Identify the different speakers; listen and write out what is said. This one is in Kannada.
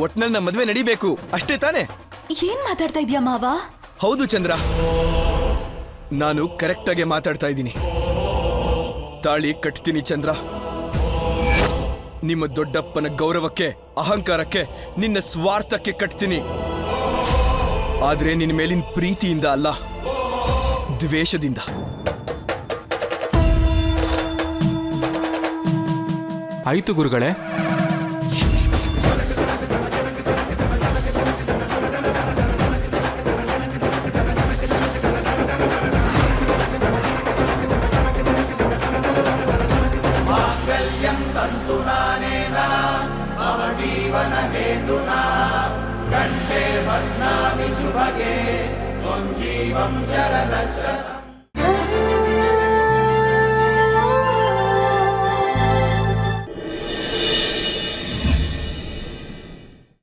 Speaker 1: ಒಟ್ನಲ್ಲಿ ನಮ್ಮ ಮದುವೆ ನಡಿಬೇಕು. ಅಷ್ಟೇ ತಾನೇ?
Speaker 2: ಏನ್ ಮಾತಾಡ್ತಾ ಇದೀಯ ಮಾವ?
Speaker 1: ಹೌದು ಚಂದ್ರ. ನಾನು ಕರೆಕ್ಟಾಗಿ ಮಾತಾಡ್ತಾ ಇದ್ದೀನಿ. ತಾಳಿ ಕಟ್ತೀನಿ ಚಂದ್ರ. ನಿಮ್ಮ ದೊಡ್ಡಪ್ಪನ ಗೌರವಕ್ಕೆ ಅಹಂಕಾರಕ್ಕೆ ನಿನ್ನ ಸ್ವಾರ್ಥಕ್ಕೆ ಕಟ್ತೀನಿ. ಆದ್ರೆ ನಿನ್ನ ಮೇಲಿನ ಪ್ರೀತಿಯಿಂದ ಅಲ್ಲ ದ್ವೇಷದಿಂದ.
Speaker 3: ಆಯ್ತು ಗುರುಗಳೇ.
Speaker 4: जीवनहेतुना कण्ठे बध्नामि शुभगे त्वं जीवं शरदशतम्